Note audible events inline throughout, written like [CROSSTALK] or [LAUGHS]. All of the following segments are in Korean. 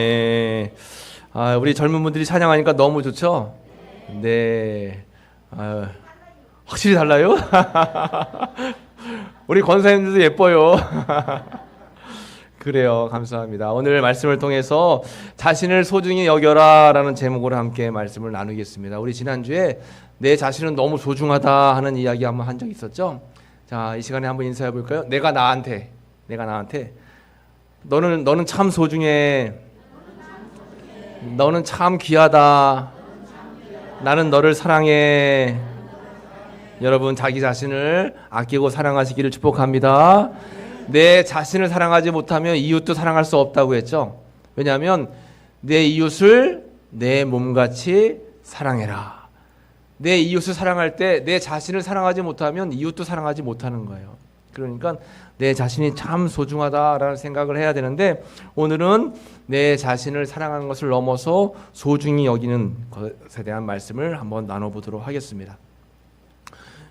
네. 아, 우리 젊은 분들이 찬양하니까 너무 좋죠? 네. 아, 확실히 달라요? [LAUGHS] 우리 권사님들도 예뻐요. [LAUGHS] 그래요. 감사합니다. 오늘 말씀을 통해서 자신을 소중히 여겨라 라는 제목으로 함께 말씀을 나누겠습니다. 우리 지난주에 내 자신은 너무 소중하다 하는 이야기 한번 한 적 있었죠? 자, 이 시간에 한번 인사해 볼까요? 내가 나한테, 내가 나한테, 너는, 너는 참 소중해. 너는 참 귀하다. 나는 너를 사랑해. 여러분 자기 자신을 아끼고 사랑하시기를 축복합니다. 내 자신을 사랑하지 못하면 이웃도 사랑할 수 없다고 했죠. 왜냐하면 내 이웃을 내 몸같이 사랑해라. 내 이웃을 사랑할 때 내 자신을 사랑하지 못하면 이웃도 사랑하지 못하는 거예요. 그러니까 내 자신이 참 소중하다라는 생각을 해야 되는데 오늘은 내 자신을 사랑하는 것을 넘어서 소중히 여기는 것에 대한 말씀을 한번 나눠보도록 하겠습니다.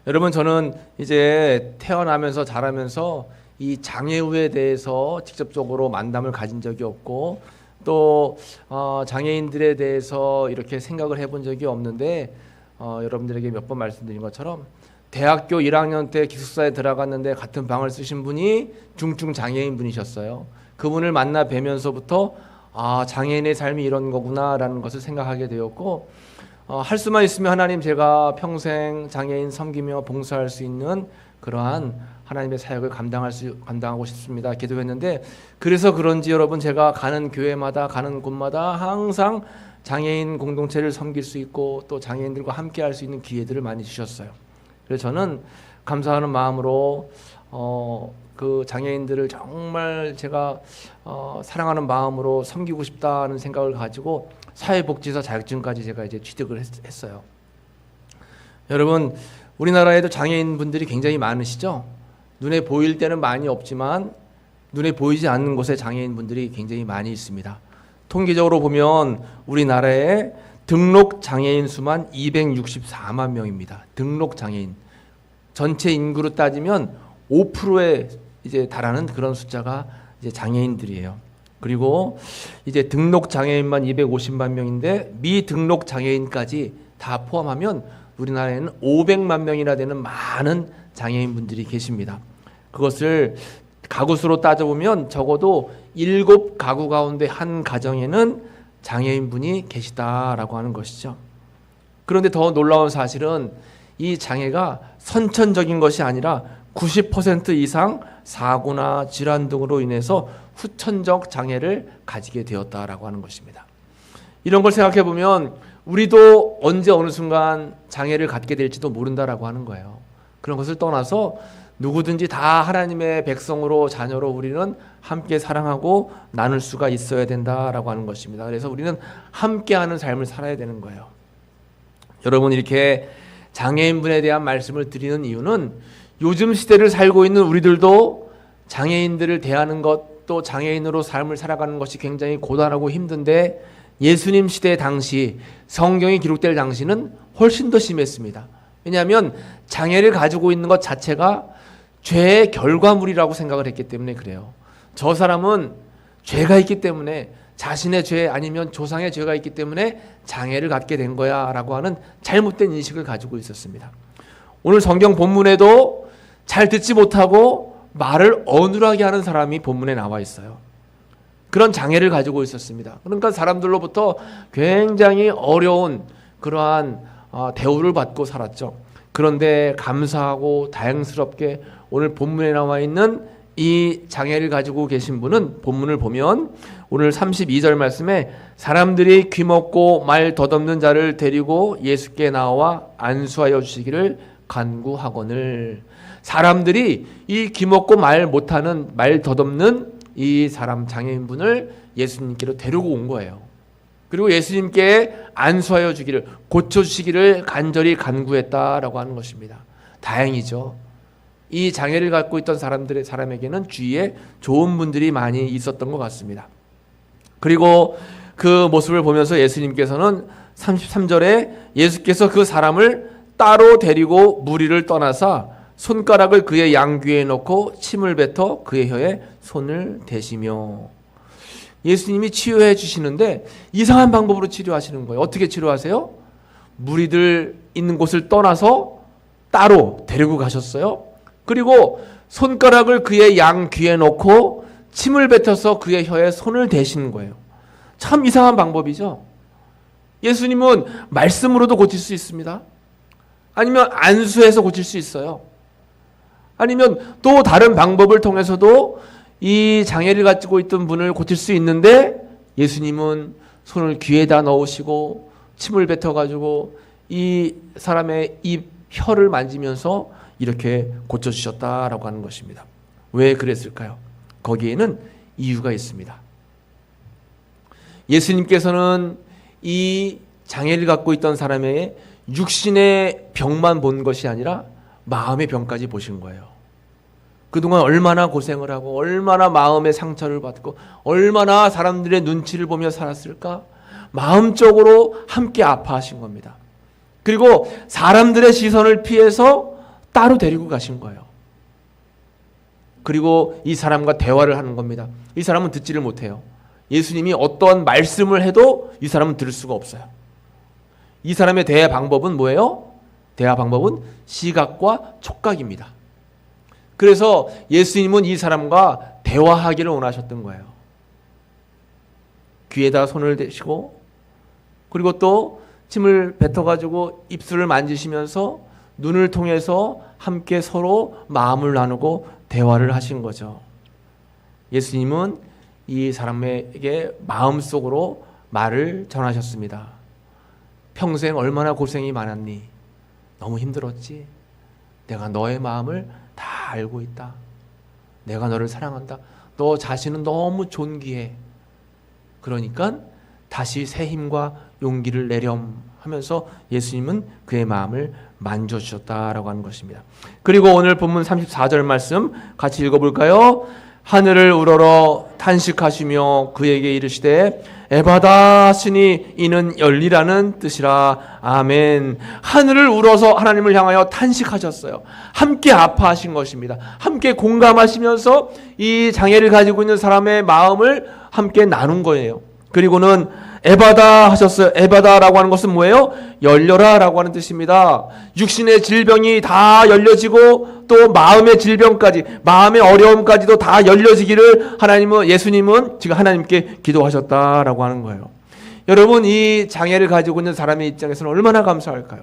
여러분 저는 이제 태어나면서 자라면서 이 장애우에 대해서 직접적으로 만남을 가진 적이 없고 또 어, 장애인들에 대해서 이렇게 생각을 해본 적이 없는데 어, 여러분들에게 몇 번 말씀드린 것처럼 대학교 1학년 때 기숙사에 들어갔는데 같은 방을 쓰신 분이 중증 장애인 분이셨어요. 그분을 만나 뵈면서부터 아 장애인의 삶이 이런 거구나라는 것을 생각하게 되었고 어, 할 수만 있으면 하나님 제가 평생 장애인 섬기며 봉사할 수 있는 그러한 하나님의 사역을 감당할 수 감당하고 싶습니다. 기도했는데 그래서 그런지 여러분 제가 가는 교회마다 가는 곳마다 항상 장애인 공동체를 섬길 수 있고 또 장애인들과 함께 할 수 있는 기회들을 많이 주셨어요. 그래서 저는 감사하는 마음으로 어, 그 장애인들을 정말 제가 어, 사랑하는 마음으로 섬기고 싶다는 생각을 가지고 사회복지사 자격증까지 제가 이제 취득을 했, 어요 여러분 우리나라에도 장애인 분들이 굉장히 많으시죠? 눈에 보일 때는 많이 없지만 눈에 보이지 않는 곳에 장애인 분들이 굉장히 많이 있습니다. 통계적으로 보면 우리나라에 등록 장애인 수만 264만 명입니다. 등록 장애인 전체 인구로 따지면 5%에 이제 달하는 그런 숫자가 이제 장애인들이에요. 그리고 이제 등록 장애인만 250만 명인데 미등록 장애인까지 다 포함하면 우리나라에는 500만 명이나 되는 많은 장애인 분들이 계십니다. 그것을 가구 수로 따져보면 적어도 7 가구 가운데 한 가정에는 장애인 분이 계시다라고 하는 것이죠. 그런데 더 놀라운 사실은 이 장애가 선천적인 것이 아니라 90% 이상 사고나 질환 등으로 인해서 후천적 장애를 가지게 되었다라고 하는 것입니다. 이런 걸 생각해 보면 우리도 언제 어느 순간 장애를 갖게 될지도 모른다라고 하는 거예요. 그런 것을 떠나서 누구든지 다 하나님의 백성으로 자녀로 우리는 함께 사랑하고 나눌 수가 있어야 된다라고 하는 것입니다. 그래서 우리는 함께하는 삶을 살아야 되는 거예요. 여러분 이렇게 장애인분에 대한 말씀을 드리는 이유는 요즘 시대를 살고 있는 우리들도 장애인들을 대하는 것, 또 장애인으로 삶을 살아가는 것이 굉장히 고단하고 힘든데 예수님 시대 당시 성경이 기록될 당시는 훨씬 더 심했습니다. 왜냐하면 장애를 가지고 있는 것 자체가 죄의 결과물이라고 생각을 했기 때문에 그래요. 저 사람은 죄가 있기 때문에 자신의 죄 아니면 조상의 죄가 있기 때문에 장애를 갖게 된 거야 라고 하는 잘못된 인식을 가지고 있었습니다. 오늘 성경 본문에도 잘 듣지 못하고 말을 어눌하게 하는 사람이 본문에 나와 있어요. 그런 장애를 가지고 있었습니다. 그러니까 사람들로부터 굉장히 어려운 그러한 어, 대우를 받고 살았죠. 그런데 감사하고 다행스럽게 오늘 본문에 나와 있는 이 장애를 가지고 계신 분은 본문을 보면 오늘 32절 말씀에 사람들이 귀먹고 말 덧없는 자를 데리고 예수께 나와 안수하여 주시기를 간구하거늘 사람들이 이 귀먹고 말 못하는 말 덧없는 이 사람 장애인분을 예수님께로 데리고 온 거예요. 그리고 예수님께 안수하여 주기를 고쳐 주시기를 간절히 간구했다라고 하는 것입니다. 다행이죠. 이 장애를 갖고 있던 사람들의 사람에게는 주위에 좋은 분들이 많이 있었던 것 같습니다. 그리고 그 모습을 보면서 예수님께서는 33절에 예수께서 그 사람을 따로 데리고 무리를 떠나사 손가락을 그의 양귀에 넣고 침을 뱉어 그의 혀에 손을 대시며 예수님이 치유해 주시는데 이상한 방법으로 치료하시는 거예요. 어떻게 치료하세요? 무리들 있는 곳을 떠나서 따로 데리고 가셨어요. 그리고 손가락을 그의 양 귀에 놓고 침을 뱉어서 그의 혀에 손을 대시는 거예요. 참 이상한 방법이죠. 예수님은 말씀으로도 고칠 수 있습니다. 아니면 안수해서 고칠 수 있어요. 아니면 또 다른 방법을 통해서도 이 장애를 가지고 있던 분을 고칠 수 있는데 예수님은 손을 귀에다 넣으시고 침을 뱉어가지고 이 사람의 입 혀를 만지면서 이렇게 고쳐주셨다라고 하는 것입니다. 왜 그랬을까요? 거기에는 이유가 있습니다. 예수님께서는 이 장애를 갖고 있던 사람의 육신의 병만 본 것이 아니라 마음의 병까지 보신 거예요. 그동안 얼마나 고생을 하고 얼마나 마음의 상처를 받고 얼마나 사람들의 눈치를 보며 살았을까? 마음적으로 함께 아파하신 겁니다. 그리고 사람들의 시선을 피해서 따로 데리고 가신 거예요. 그리고 이 사람과 대화를 하는 겁니다. 이 사람은 듣지를 못해요. 예수님이 어떤 말씀을 해도 이 사람은 들을 수가 없어요. 이 사람의 대화 방법은 뭐예요? 대화 방법은 시각과 촉각입니다. 그래서 예수님은 이 사람과 대화하기를 원하셨던 거예요. 귀에다 손을 대시고 그리고 또 침을 뱉어가지고 입술을 만지시면서 눈을 통해서 함께 서로 마음을 나누고 대화를 하신 거죠. 예수님은 이 사람에게 마음속으로 말을 전하셨습니다. 평생 얼마나 고생이 많았니? 너무 힘들었지? 내가 너의 마음을 다 알고 있다. 내가 너를 사랑한다. 너 자신은 너무 존귀해. 그러니까 다시 새 힘과 용기를 내렴 하면서 예수님은 그의 마음을 만져주셨다라고 하는 것입니다. 그리고 오늘 본문 34절 말씀 같이 읽어볼까요? 하늘을 우러러 탄식하시며 그에게 이르시되 에바다 하시니 이는 열리라는 뜻이라. 아멘. 하늘을 울어서 하나님을 향하여 탄식하셨어요. 함께 아파하신 것입니다. 함께 공감하시면서 이 장애를 가지고 있는 사람의 마음을 함께 나눈 거예요. 그리고는 에바다 하셨어요. 에바다라고 하는 것은 뭐예요? 열려라라고 하는 뜻입니다. 육신의 질병이 다 열려지고 또 마음의 질병까지 마음의 어려움까지도 다 열려지기를 하나님은 예수님은 지금 하나님께 기도하셨다라고 하는 거예요. 여러분 이 장애를 가지고 있는 사람의 입장에서는 얼마나 감사할까요?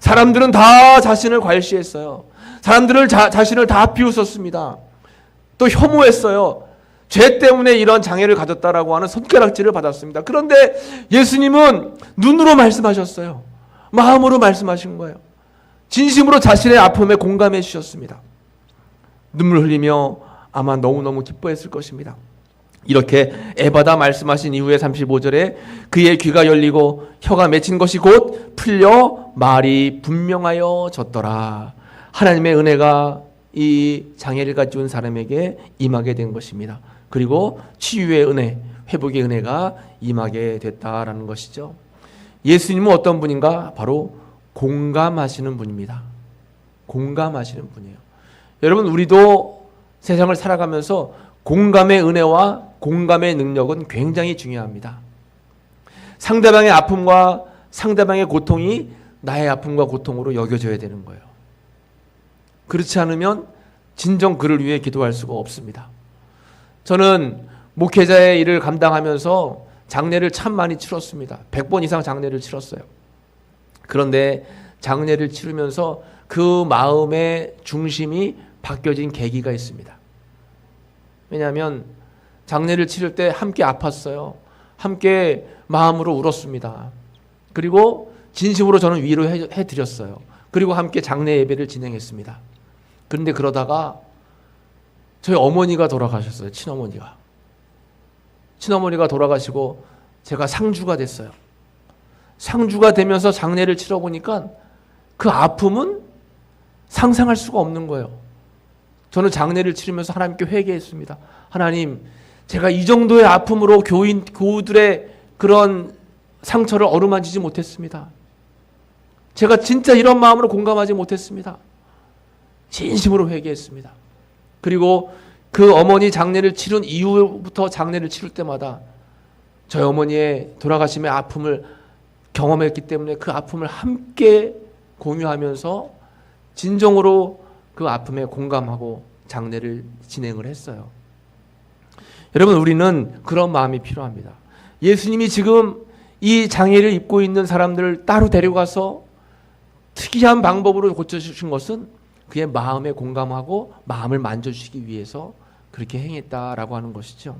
사람들은 다 자신을 괄시했어요. 사람들을 자, 자신을 다 비웃었습니다. 또 혐오했어요. 죄 때문에 이런 장애를 가졌다라고 하는 손가락질을 받았습니다. 그런데 예수님은 눈으로 말씀하셨어요. 마음으로 말씀하신 거예요. 진심으로 자신의 아픔에 공감해 주셨습니다. 눈물 흘리며 아마 너무너무 기뻐했을 것입니다. 이렇게 에바다 말씀하신 이후에 35절에 그의 귀가 열리고 혀가 맺힌 것이 곧 풀려 말이 분명하여 졌더라. 하나님의 은혜가 이 장애를 가지고 사람에게 임하게 된 것입니다. 그리고 치유의 은혜, 회복의 은혜가 임하게 됐다라는 것이죠. 예수님은 어떤 분인가? 바로 공감하시는 분입니다. 공감하시는 분이에요. 여러분, 우리도 세상을 살아가면서 공감의 은혜와 공감의 능력은 굉장히 중요합니다. 상대방의 아픔과 상대방의 고통이 나의 아픔과 고통으로 여겨져야 되는 거예요. 그렇지 않으면 진정 그를 위해 기도할 수가 없습니다. 저는 목회자의 일을 감당하면서 장례를 참 많이 치렀습니다. 100번 이상 장례를 치렀어요. 그런데 장례를 치르면서 그 마음의 중심이 바뀌어진 계기가 있습니다. 왜냐하면 장례를 치를 때 함께 아팠어요. 함께 마음으로 울었습니다. 그리고 진심으로 저는 위로해 드렸어요. 그리고 함께 장례 예배를 진행했습니다. 그런데 그러다가 저희 어머니가 돌아가셨어요. 친어머니가. 친어머니가 돌아가시고 제가 상주가 됐어요. 상주가 되면서 장례를 치러 보니까 그 아픔은 상상할 수가 없는 거예요. 저는 장례를 치르면서 하나님께 회개했습니다. 하나님, 제가 이 정도의 아픔으로 교인, 교우들의 그런 상처를 어루만지지 못했습니다. 제가 진짜 이런 마음으로 공감하지 못했습니다. 진심으로 회개했습니다. 그리고 그 어머니 장례를 치른 이후부터 장례를 치를 때마다 저희 어머니의 돌아가심의 아픔을 경험했기 때문에 그 아픔을 함께 공유하면서 진정으로 그 아픔에 공감하고 장례를 진행을 했어요. 여러분 우리는 그런 마음이 필요합니다. 예수님이 지금 이 장애를 입고 있는 사람들을 따로 데려가서 특이한 방법으로 고쳐주신 것은 그의 마음에 공감하고 마음을 만져주시기 위해서 그렇게 행했다라고 하는 것이죠.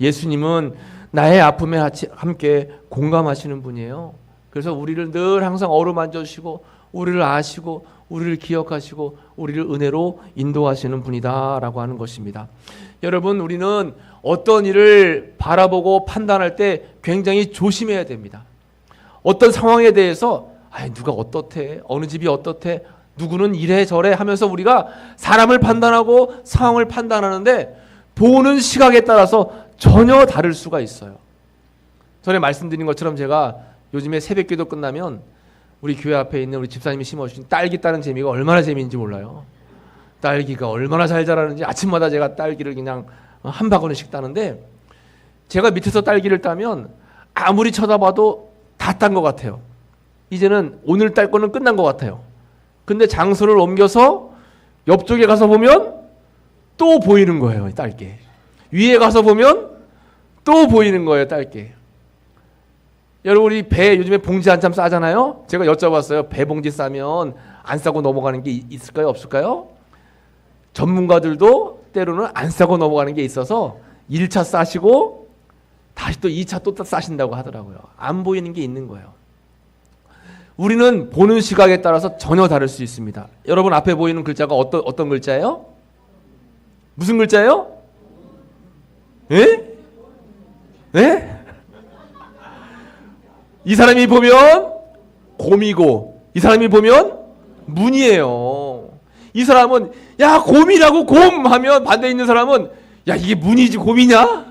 예수님은 나의 아픔에 함께 공감하시는 분이에요. 그래서 우리를 늘 항상 어루만져 주시고 우리를 아시고 우리를 기억하시고 우리를 은혜로 인도하시는 분이다라고 하는 것입니다. 여러분 우리는 어떤 일을 바라보고 판단할 때 굉장히 조심해야 됩니다. 어떤 상황에 대해서 아 누가 어떻대 어느 집이 어떻대 누구는 이래 저래 하면서 우리가 사람을 판단하고 상황을 판단하는데 보는 시각에 따라서 전혀 다를 수가 있어요. 전에 말씀드린 것처럼 제가 요즘에 새벽 기도 끝나면 우리 교회 앞에 있는 우리 집사님이 심어주신 딸기 따는 재미가 얼마나 재미인지 몰라요. 딸기가 얼마나 잘 자라는지 아침마다 제가 딸기를 그냥 한 바구니씩 따는데 제가 밑에서 딸기를 따면 아무리 쳐다봐도 다 딴 것 같아요. 이제는 오늘 딸 거는 끝난 것 같아요. 근데 장소를 옮겨서 옆쪽에 가서 보면 또 보이는 거예요, 딸기. 위에 가서 보면 또 보이는 거예요, 딸기. 여러분 우리 배 요즘에 봉지 한참 싸잖아요. 제가 여쭤봤어요. 배 봉지 싸면 안 싸고 넘어가는 게 이- 있을까요, 없을까요? 전문가들도 때로는 안 싸고 넘어가는 게 있어서 1차 싸시고 다시 또 2차 또 싸신다고 하더라고요. 안 보이는 게 있는 거예요. 우리는 보는 시각에 따라서 전혀 다를 수 있습니다. 여러분 앞에 보이는 글자가 어떤 어떤 글자예요? 무슨 글자예요? 예? 예? 이 사람이 보면 곰이고 이 사람이 보면 문이에요. 이 사람은 야 곰이라고 곰 하면 반대 있는 사람은 야 이게 문이지 곰이냐?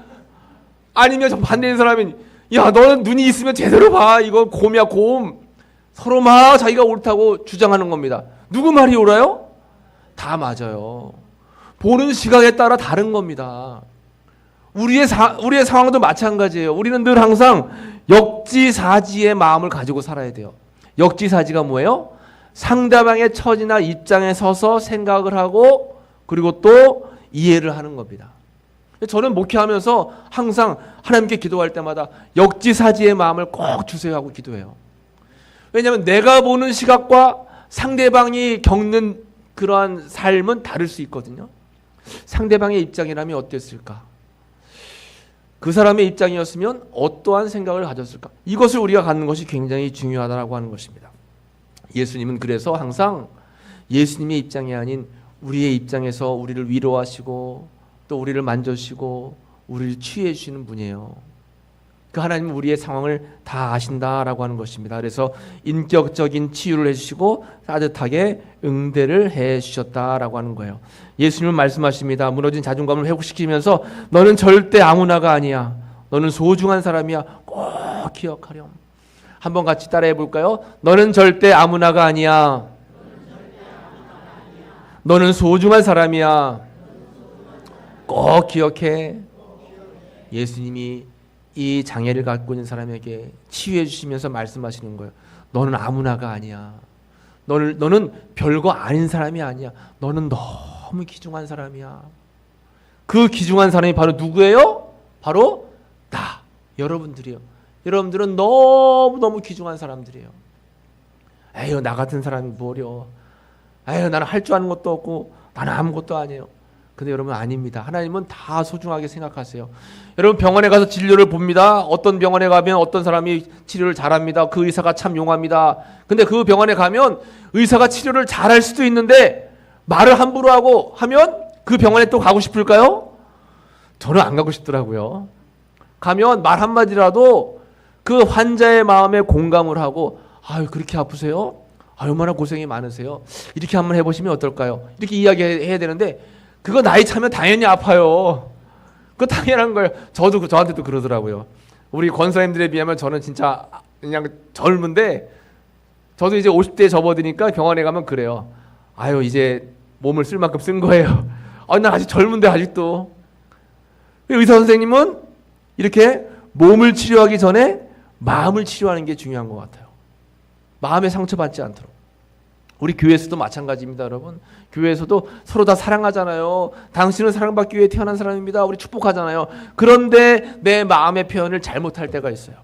아니면 저 반대 있는 사람은 야 너는 눈이 있으면 제대로 봐 이거 곰이야 곰. 서로 막 자기가 옳다고 주장하는 겁니다. 누구 말이 옳아요? 다 맞아요. 보는 시각에 따라 다른 겁니다. 우리의 사, 우리의 상황도 마찬가지예요. 우리는 늘 항상 역지사지의 마음을 가지고 살아야 돼요. 역지사지가 뭐예요? 상대방의 처지나 입장에 서서 생각을 하고 그리고 또 이해를 하는 겁니다. 저는 목회하면서 항상 하나님께 기도할 때마다 역지사지의 마음을 꼭 주세요 하고 기도해요. 왜냐하면 내가 보는 시각과 상대방이 겪는 그러한 삶은 다를 수 있거든요. 상대방의 입장이라면 어땠을까? 그 사람의 입장이었으면 어떠한 생각을 가졌을까? 이것을 우리가 갖는 것이 굉장히 중요하다고 하는 것입니다. 예수님은 그래서 항상 예수님의 입장이 아닌 우리의 입장에서 우리를 위로하시고 또 우리를 만져주시고 우리를 취해 주시는 분이에요. 그 하나님은 우리의 상황을 다 아신다라고 하는 것입니다. 그래서 인격적인 치유를 해주시고 따뜻하게 응대를 해주셨다라고 하는 거예요. 예수님은 말씀하십니다. 무너진 자존감을 회복시키면서 너는 절대 아무나가 아니야. 너는 소중한 사람이야. 꼭 기억하렴. 한번 같이 따라해 볼까요? 너는 절대 아무나가 아니야. 너는 소중한 사람이야. 꼭 기억해. 예수님이 이 장애를 갖고 있는 사람에게 치유해 주시면서 말씀하시는 거예요. 너는 아무나가 아니야. 너는 너는 별거 아닌 사람이 아니야. 너는 너무 귀중한 사람이야. 그 귀중한 사람이 바로 누구예요? 바로 나. 여러분들이요. 여러분들은 너무 너무 귀중한 사람들이에요. 에휴 나 같은 사람이 뭐려. 에휴 나는 할 줄 아는 것도 없고 나는 아무것도 아니에요. 근데 여러분 아닙니다. 하나님은 다 소중하게 생각하세요. 여러분 병원에 가서 진료를 봅니다. 어떤 병원에 가면 어떤 사람이 치료를 잘합니다. 그 의사가 참 용합니다. 근데 그 병원에 가면 의사가 치료를 잘할 수도 있는데 말을 함부로 하고 하면 그 병원에 또 가고 싶을까요? 저는 안 가고 싶더라고요. 가면 말 한마디라도 그 환자의 마음에 공감을 하고 아유 그렇게 아프세요? 아 얼마나 고생이 많으세요? 이렇게 한번 해보시면 어떨까요? 이렇게 이야기해야 되는데 그거 나이 차면 당연히 아파요. 그 당연한 거예요. 저도 그- 저한테도 그러더라고요. 우리 권사님들에 비하면 저는 진짜 그냥 젊은데 저도 이제 50대 접어드니까 병원에 가면 그래요. 아유 이제 몸을 쓸 만큼 쓴 거예요. [LAUGHS] 아, 나 아직 젊은데 아직도. 의사 선생님은 이렇게 몸을 치료하기 전에 마음을 치료하는 게 중요한 것 같아요. 마음에 상처받지 않도록. 우리 교회에서도 마찬가지입니다, 여러분. 교회에서도 서로 다 사랑하잖아요. 당신은 사랑받기 위해 태어난 사람입니다. 우리 축복하잖아요. 그런데 내 마음의 표현을 잘못할 때가 있어요.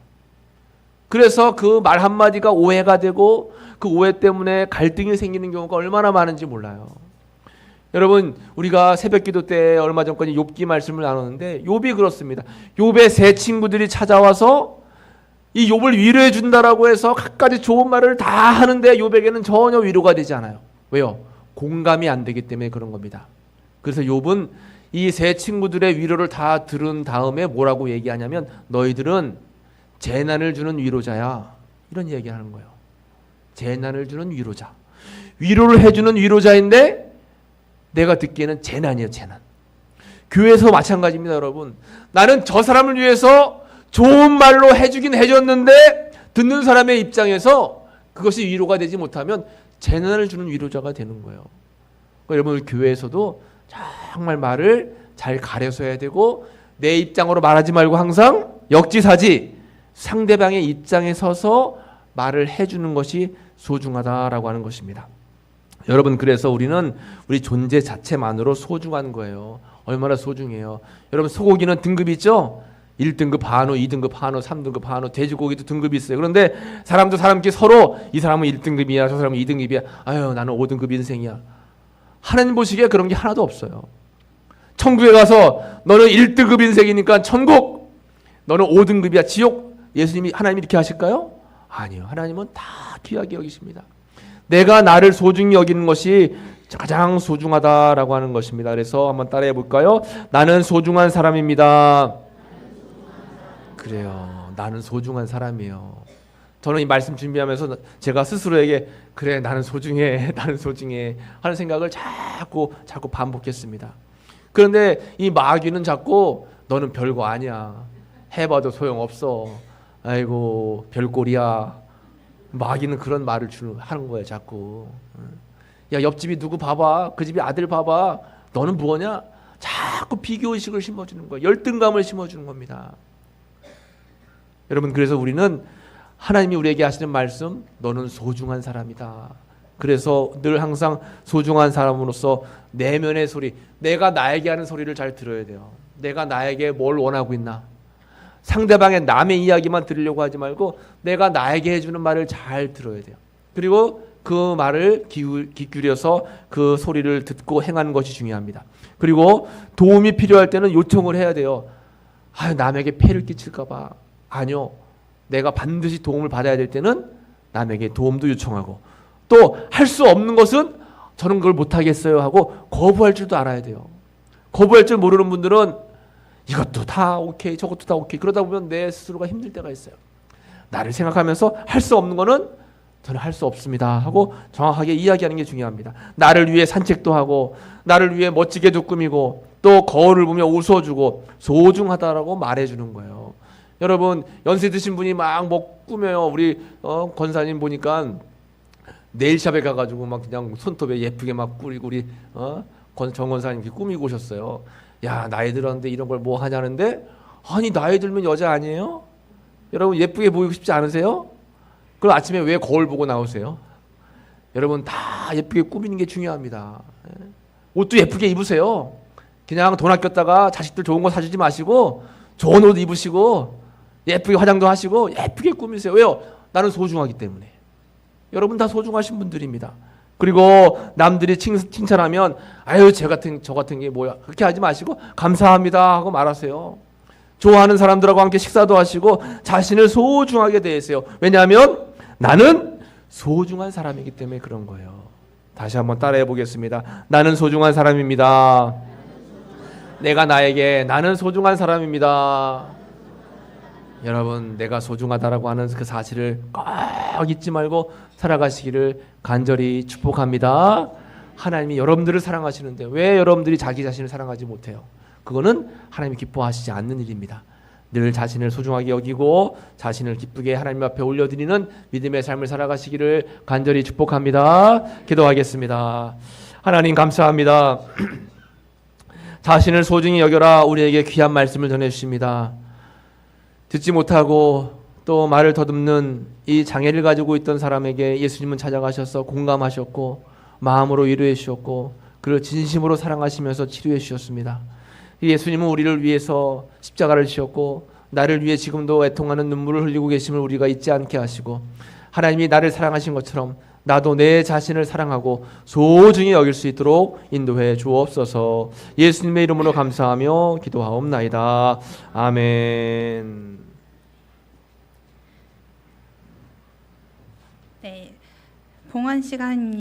그래서 그 말 한마디가 오해가 되고 그 오해 때문에 갈등이 생기는 경우가 얼마나 많은지 몰라요. 여러분 우리가 새벽 기도 때 얼마 전까지 욥기 말씀을 나눴는데 욥이 그렇습니다. 욥의 세 친구들이 찾아와서 이 욥을 위로해 준다라고 해서 갖가지 좋은 말을 다 하는데 욥에게는 전혀 위로가 되지 않아요. 왜요? 공감이 안 되기 때문에 그런 겁니다. 그래서 욥은 이 세 친구들의 위로를 다 들은 다음에 뭐라고 얘기하냐면 너희들은 재난을 주는 위로자야. 이런 얘기를 하는 거예요. 재난을 주는 위로자. 위로를 해주는 위로자인데 내가 듣기에는 재난이에요, 재난. 교회에서 마찬가지입니다, 여러분. 나는 저 사람을 위해서 좋은 말로 해주긴 해줬는데 듣는 사람의 입장에서 그것이 위로가 되지 못하면 재난을 주는 위로자가 되는 거예요. 그러니까 여러분 교회에서도 정말 말을 잘 가려서 해야 되고 내 입장으로 말하지 말고 항상 역지사지 상대방의 입장에 서서 말을 해주는 것이 소중하다라고 하는 것입니다. 여러분 그래서 우리는 우리 존재 자체만으로 소중한 거예요. 얼마나 소중해요. 여러분 소고기는 등급이 있죠? 1등급 한우, 2등급 한우, 3등급 한우, 돼지고기도 등급이 있어요. 그런데 사람도 사람끼리 서로 이 사람은 1등급이야, 저 사람은 2등급이야. 아유, 나는 5등급 인생이야. 하나님 보시기에 그런 게 하나도 없어요. 천국에 가서 너는 1등급 인생이니까 천국, 너는 5등급이야, 지옥. 예수님이 하나님이 이렇게 하실까요? 아니요. 하나님은 다 귀하게 여기십니다. 내가 나를 소중히 여기는 것이 가장 소중하다라고 하는 것입니다. 그래서 한번 따라해 볼까요? 나는 소중한 사람입니다. 그래요. 나는 소중한 사람이에요. 저는 이 말씀 준비하면서 제가 스스로에게 그래 나는 소중해 [LAUGHS] 나는 소중해 하는 생각을 자꾸 자꾸 반복했습니다. 그런데 이 마귀는 자꾸 너는 별거 아니야. 해봐도 소용없어. 아이고 별꼴이야. 마귀는 그런 말을 주는 하는 거예요 자꾸. 야 옆집이 누구 봐봐. 그 집이 아들 봐봐. 너는 뭐냐? 자꾸 비교 의식을 심어주는 거예요 열등감을 심어주는 겁니다. 여러분 그래서 우리는 하나님이 우리에게 하시는 말씀 너는 소중한 사람이다. 그래서 늘 항상 소중한 사람으로서 내면의 소리, 내가 나에게 하는 소리를 잘 들어야 돼요. 내가 나에게 뭘 원하고 있나? 상대방의 남의 이야기만 들으려고 하지 말고 내가 나에게 해주는 말을 잘 들어야 돼요. 그리고 그 말을 기울여서 그 소리를 듣고 행하는 것이 중요합니다. 그리고 도움이 필요할 때는 요청을 해야 돼요. 아, 남에게 폐를 끼칠까봐. 아니요. 내가 반드시 도움을 받아야 될 때는 남에게 도움도 요청하고 또 할 수 없는 것은 저는 그걸 못하겠어요 하고 거부할 줄도 알아야 돼요. 거부할 줄 모르는 분들은 이것도 다 오케이 저것도 다 오케이 그러다 보면 내 스스로가 힘들 때가 있어요. 나를 생각하면서 할 수 없는 거는 저는 할 수 없습니다 하고 정확하게 이야기하는 게 중요합니다. 나를 위해 산책도 하고 나를 위해 멋지게도 꾸미고 또 거울을 보며 웃어주고 소중하다라고 말해주는 거예요. 여러분 연세 드신 분이 막 뭐 꾸며요. 우리 어, 권사님 보니까 네일샵에 가가지고 막 그냥 손톱에 예쁘게 막 꾸리고 우리 어, 정 권사님 꾸미고 오셨어요. 야 나이 들었는데 이런 걸 뭐 하냐는데 아니 나이 들면 여자 아니에요? 여러분 예쁘게 보이고 싶지 않으세요? 그럼 아침에 왜 거울 보고 나오세요? 여러분 다 예쁘게 꾸미는 게 중요합니다. 예. 옷도 예쁘게 입으세요. 그냥 돈 아꼈다가 자식들 좋은 거 사주지 마시고 좋은 옷 입으시고 예쁘게 화장도 하시고 예쁘게 꾸미세요. 왜요? 나는 소중하기 때문에. 여러분 다 소중하신 분들입니다. 그리고 남들이 칭, 칭찬하면 아유 저 같은 저 같은 게 뭐야 그렇게 하지 마시고 감사합니다 하고 말하세요. 좋아하는 사람들하고 함께 식사도 하시고 자신을 소중하게 대하세요. 왜냐하면 나는 소중한 사람이기 때문에 그런 거예요. 다시 한번 따라해 보겠습니다. 나는 소중한 사람입니다. 내가 나에게 나는 소중한 사람입니다. 여러분 내가 소중하다라고 하는 그 사실을 꼭 잊지 말고 살아가시기를 간절히 축복합니다. 하나님이 여러분들을 사랑하시는데 왜 여러분들이 자기 자신을 사랑하지 못해요? 그거는 하나님이 기뻐하시지 않는 일입니다. 늘 자신을 소중하게 여기고 자신을 기쁘게 하나님 앞에 올려드리는 믿음의 삶을 살아가시기를 간절히 축복합니다. 기도하겠습니다. 하나님 감사합니다. [CLEARS THROAT] 자신을 소중히 여겨라 우리에게 귀한 말씀을 전해 주십니다. 듣지 못하고 또 말을 더듬는 이 장애를 가지고 있던 사람에게 예수님은 찾아가셔서 공감하셨고 마음으로 위로해 주셨고 그를 진심으로 사랑하시면서 치료해 주셨습니다. 예수님은 우리를 위해서 십자가를 지었고 나를 위해 지금도 애통하는 눈물을 흘리고 계심을 우리가 잊지 않게 하시고 하나님이 나를 사랑하신 것처럼 나도 내 자신을 사랑하고 소중히 여길 수 있도록 인도해 주옵소서. 예수님의 이름으로 감사하며 기도하옵나이다. 아멘. 네, 봉헌 시간